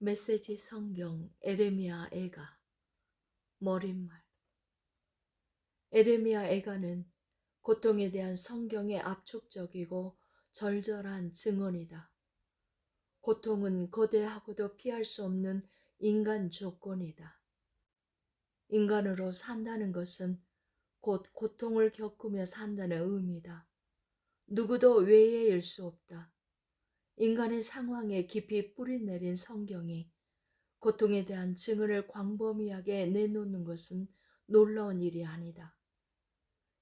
메시지 성경 에레미야 애가 머릿말 에레미야 애가는 고통에 대한 성경의 압축적이고 절절한 증언이다. 고통은 거대하고도 피할 수 없는 인간 조건이다. 인간으로 산다는 것은 곧 고통을 겪으며 산다는 의미다. 누구도 외예일 수 없다. 인간의 상황에 깊이 뿌리내린 성경이 고통에 대한 증언을 광범위하게 내놓는 것은 놀라운 일이 아니다.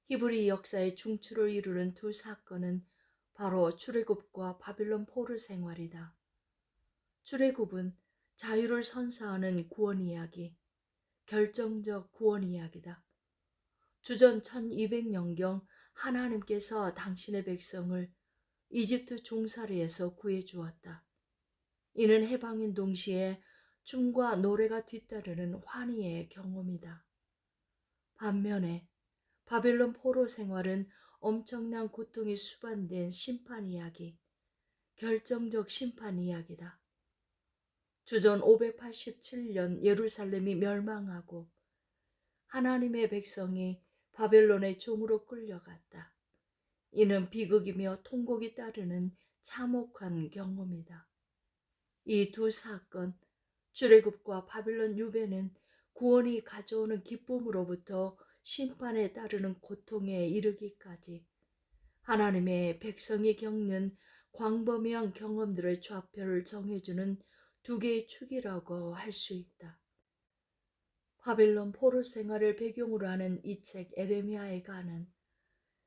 히브리 역사의 중추를 이루는 두 사건은 바로 출애굽과 바빌론 포르 생활이다. 출애굽은 자유를 선사하는 구원 이야기, 결정적 구원 이야기다. 주전 1200년경 하나님께서 당신의 백성을 이집트 종살이에서 구해 주었다. 이는 해방인 동시에 춤과 노래가 뒤따르는 환희의 경험이다. 반면에 바벨론 포로 생활은 엄청난 고통이 수반된 심판 이야기, 결정적 심판 이야기다. 주전 587년 예루살렘이 멸망하고 하나님의 백성이 바벨론의 종으로 끌려갔다. 이는 비극이며 통곡이 따르는 참혹한 경험이다. 이 두 사건, 주례굽과 바빌론 유배는 구원이 가져오는 기쁨으로부터 심판에 따르는 고통에 이르기까지 하나님의 백성이 겪는 광범위한 경험들의 좌표를 정해주는 두 개의 축이라고 할 수 있다. 바빌론 포로 생활을 배경으로 하는 이 책 에레미야에 가는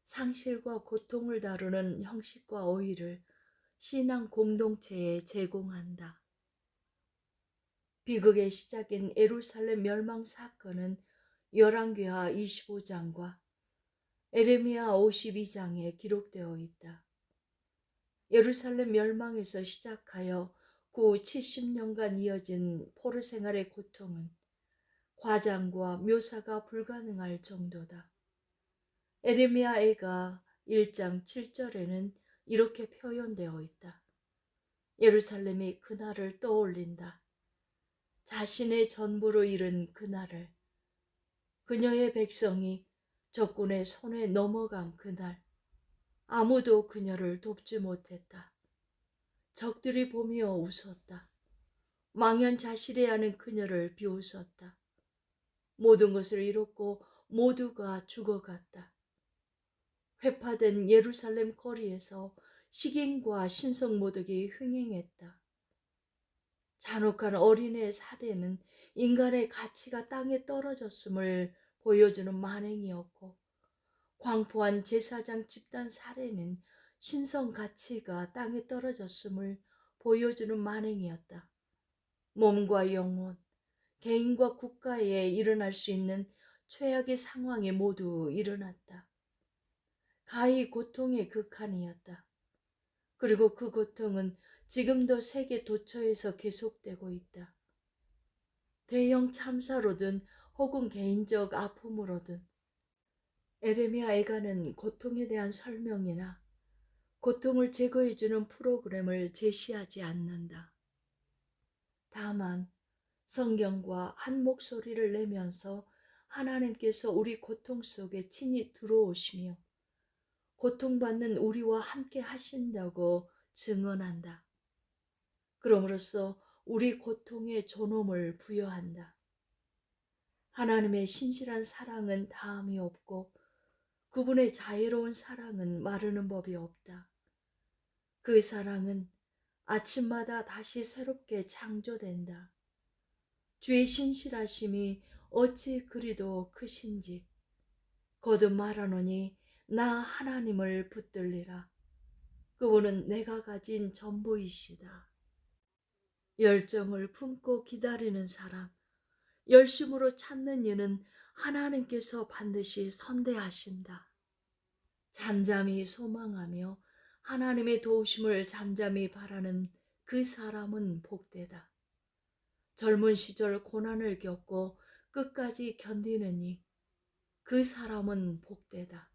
상실과 고통을 다루는 형식과 어휘를 신앙 공동체에 제공한다. 비극의 시작인 에루살렘 멸망 사건은 열왕기하 25장과 에레미야 52장에 기록되어 있다. 예루살렘 멸망에서 시작하여 구 70년간 이어진 포르 생활의 고통은 과장과 묘사가 불가능할 정도다. 에레미야 애가 1장 7절에는 이렇게 표현되어 있다. 예루살렘이 그날을 떠올린다. 자신의 전부로 잃은 그날을 그녀의 백성이 적군의 손에 넘어간 그날 아무도 그녀를 돕지 못했다. 적들이 보며 웃었다. 망연자실해하는 그녀를 비웃었다. 모든 것을 잃었고 모두가 죽어갔다. 회파된 예루살렘 거리에서 식인과 신성 모독이 횡행했다. 잔혹한 어린애의 살해는 인간의 가치가 땅에 떨어졌음을 보여주는 만행이었고 광포한 제사장 집단 살해는 신성 가치가 땅에 떨어졌음을 보여주는 만행이었다. 몸과 영혼, 개인과 국가에 일어날 수 있는 최악의 상황에 모두 일어났다. 가히 고통의 극한이었다. 그리고 그 고통은 지금도 세계 도처에서 계속되고 있다. 대형 참사로든 혹은 개인적 아픔으로든 에레미야 애가는 고통에 대한 설명이나 고통을 제거해주는 프로그램을 제시하지 않는다. 다만 성경과 한 목소리를 내면서 하나님께서 우리 고통 속에 친히 들어오시며 고통받는 우리와 함께 하신다고 증언한다. 그럼으로써 우리 고통에 존엄을 부여한다. 하나님의 신실한 사랑은 다함이 없고 그분의 자유로운 사랑은 마르는 법이 없다. 그 사랑은 아침마다 다시 새롭게 창조된다. 주의 신실하심이 어찌 그리도 크신지 거듭 말하노니 나 하나님을 붙들리라. 그분은 내가 가진 전부이시다. 열정을 품고 기다리는 사람, 열심으로 찾는 이는 하나님께서 반드시 선대하신다. 잠잠히 소망하며 하나님의 도우심을 잠잠히 바라는 그 사람은 복되다. 젊은 시절 고난을 겪고 끝까지 견디느니 그 사람은 복되다.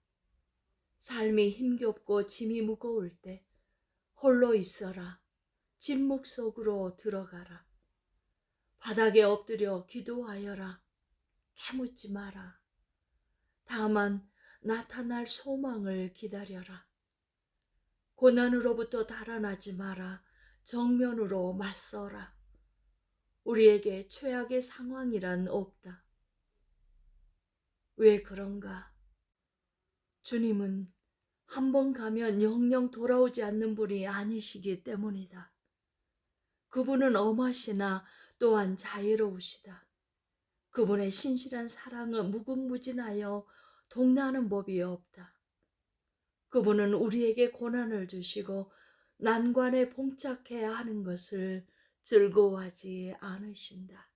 삶이 힘겹고 짐이 무거울 때 홀로 있어라. 침묵 속으로 들어가라. 바닥에 엎드려 기도하여라. 캐묻지 마라. 다만 나타날 소망을 기다려라. 고난으로부터 달아나지 마라. 정면으로 맞서라. 우리에게 최악의 상황이란 없다. 왜 그런가? 주님은 한 번 가면 영영 돌아오지 않는 분이 아니시기 때문이다. 그분은 엄하시나 또한 자유로우시다. 그분의 신실한 사랑은 무궁무진하여 동나는 법이 없다. 그분은 우리에게 고난을 주시고 난관에 봉착해야 하는 것을 즐거워하지 않으신다.